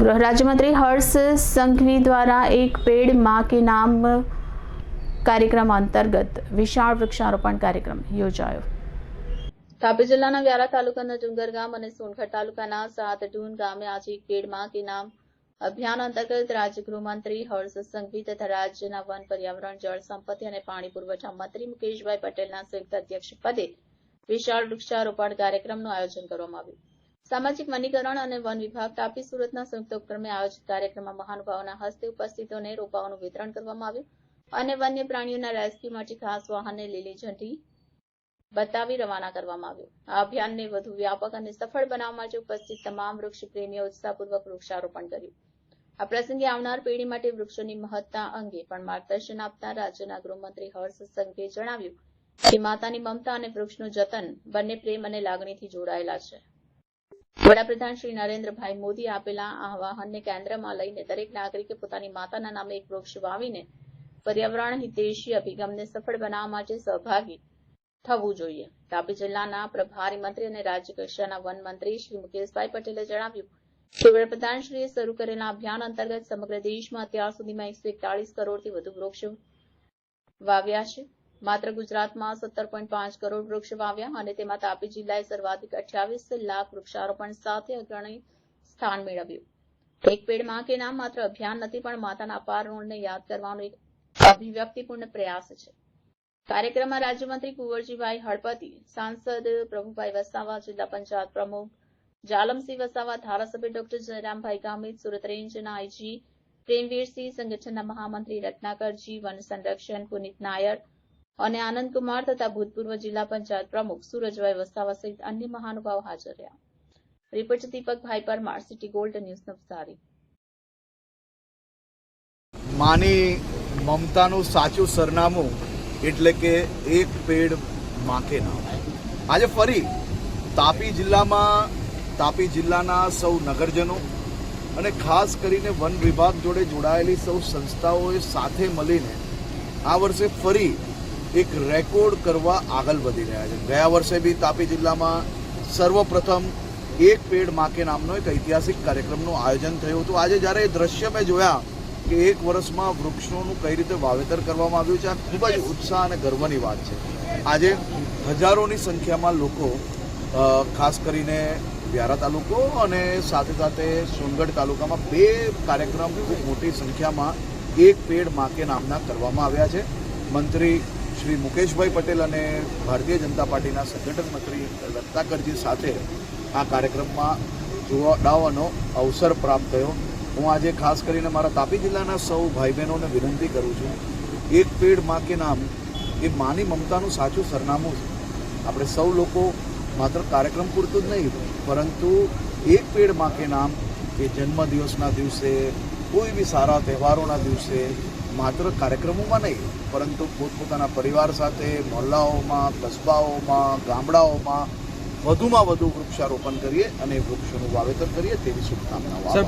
ગૃહ રાજ્યમંત્રી હર્ષ સંઘવી દ્વારા એક પેડમાં કે નામ કાર્યક્રમ અંતર્ગત વિશાળ વૃક્ષારોપણ કાર્યક્રમ યોજાયો. તાપી જિલ્લાના વ્યારા તાલુકાના ડુંગર ગામ અને સોનગઢ તાલુકાના સાત ડૂન ગામે આજે પેડમાં કે નામ અભિયાન અંતર્ગત રાજ્ય ગૃહમંત્રી હર્ષ સંઘવી તથા રાજ્યના વન પર્યાવરણ, જળ સંપત્તિ અને પાણી પુરવઠા મંત્રી મુકેશભાઈ પટેલના સંયુક્ત અધ્યક્ષ પદે વિશાળ વૃક્ષારોપણ કાર્યક્રમનું આયોજન કરવામાં આવ્યું. સામાજિક વનીકરણ અને વન વિભાગ તાપી સુરતના સંયુક્ત ઉપક્રમે આયોજિત કાર્યક્રમમાં મહાનુભાવોના હસ્તે ઉપસ્થિતોને રોપાઓનું વિતરણ કરવામાં આવ્યું અને વન્ય પ્રાણીઓના રેસ્ક્યુ માટે ખાસ વાહનને લીલી ઝંડી બતાવી રવાના કરવામાં આવ્યું. આ અભિયાનને વધુ વ્યાપક અને સફળ બનાવવા માટે ઉપસ્થિત તમામ વૃક્ષ પ્રેમીઓ ઉત્સાહપૂર્વક વૃક્ષારોપણ કર્યું. આ પ્રસંગે આવનાર પેઢી માટે વૃક્ષોની મહત્તા અંગે પણ માર્ગદર્શન આપતા રાજ્યના ગૃહમંત્રી હર્ષ સંઘવીએ જણાવ્યું કે માતાની મમતા અને વૃક્ષનું જતન બંને પ્રેમ અને લાગણીથી જોડાયેલા છે. વડાપ્રધાન શ્રી નરેન્દ્રભાઈ મોદી આપેલા આહવાનને કેન્દ્રમાં લઈને દરેક નાગરિકે પોતાની માતાના નામે એક વૃક્ષ વાવીને પર્યાવરણ હિતેશી અભિગમને સફળ બનાવવા માટે સહભાગી થવું જોઈએ. તાપી જિલ્લાના પ્રભારી મંત્રી અને રાજ્યકક્ષાના વન મંત્રી શ્રી મુકેશભાઈ પટેલે જણાવ્યું કે વડાપ્રધાનશ્રીએ શરૂ કરેલા અભિયાન અંતર્ગત સમગ્ર દેશમાં અત્યાર સુધીમાં એકસો એકતાળીસ કરોડથી વધુ વૃક્ષો વાવ્યા છે. માત્ર ગુજરાતમાં સત્તર પોઈન્ટ પાંચ કરોડ વૃક્ષ વાવ્યા અને તેમાં તાપી જિલ્લાએ સર્વાધિક અઠ્યાવીસ લાખ વૃક્ષારોપણ સાથે અગ્રણી સ્થાન મેળવ્યું. એક પેડમાં કે નામ માત્ર અભિયાન નથી, પણ માતાના અપાર ઋણને યાદ કરવાનો એક અભિવ્યક્તિપૂર્ણ પ્રયાસ છે. કાર્યક્રમમાં રાજ્યમંત્રી કુંવરજીભાઈ હળપતિ, સાંસદ પ્રભુભાઈ વસાવા, જિલ્લા પંચાયત પ્રમુખ જાલમસિંહ વસાવા, ધારાસભ્ય ડોક્ટર જયરામભાઈ ગામિત, સુરત રેન્જના આઈજી પ્રેમવીરસિંહ, સંગઠનના મહામંત્રી રત્નાકરજી, વન સંરક્ષણ પુનિત નાયર અને આનંદ કુમાર તથા ભૂતપૂર્વ જિલ્લા પંચાયત પ્રમુખ સુરજભાઈ વસાવા સહિત અન્ય મહાનુભાવો હાજર રહ્યા. રિપોર્ટ દીપકભાઈ Parmar, city gold news Navsari. માની મમતાનું સાચું સરનામું એટલે કે એક પેડ માકે ના આજે ફરી તાપી જિલ્લામાં તાપી જિલ્લાના સૌ નગરજનો અને ખાસ કરીને વન વિભાગ જોડે જોડાયેલી સૌ સંસ્થાઓએ સાથે મળીને આ વર્ષે ફરી એક રેકોર્ડ કરવા આગળ વધી રહ્યા છે. ગયા વર્ષે બી તાપી જિલ્લામાં સર્વપ્રથમ એક પેડ માકે નામનો એક ઐતિહાસિક કાર્યક્રમનું આયોજન થયું હતું. આજે જ્યારે એ દ્રશ્ય મેં જોયા કે એક વર્ષમાં વૃક્ષોનું કઈ રીતે વાવેતર કરવામાં આવ્યું છે, આ ખૂબ જ ઉત્સાહ અને ગર્વની વાત છે. આજે હજારોની સંખ્યામાં લોકો ખાસ કરીને વ્યારા તાલુકો અને સાથે સાથે સોનગઢ તાલુકામાં બે કાર્યક્રમ મોટી સંખ્યામાં એક પેડ માકે નામના કરવામાં આવ્યા છે. મંત્રી શ્રી મુકેશભાઈ પટેલ અને ભારતીય જનતા પાર્ટીના સંગઠન મંત્રી રત્નાકરજી સાથે આ કાર્યક્રમમાં જોડાવાનો અવસર પ્રાપ્ત થયો. હું આજે ખાસ કરીને મારા તાપી જિલ્લાના સૌ ભાઈ બહેનોને વિનંતી કરું છું. એક પેડમાં કે નામ, એ માની મમતાનું સાચું સરનામું છે. આપણે સૌ લોકો માત્ર કાર્યક્રમ પૂરતું જ નહીં, પરંતુ એક પેડમાં કે નામ, એ જન્મદિવસના દિવસે, કોઈ બી સારા તહેવારોના દિવસે માત્ર કાર્યક્રમોમાં નહીં, પરંતુ પોતપોતાના પરિવાર સાથે મોહલ્લાઓમાં કસ્બાઓમાં, ગામડાઓમાં વધુમાં વધુ વૃક્ષારોપણ કરીએ અને વૃક્ષોનું વાવેતર કરીએ તેવી શુભકામનાઓ સર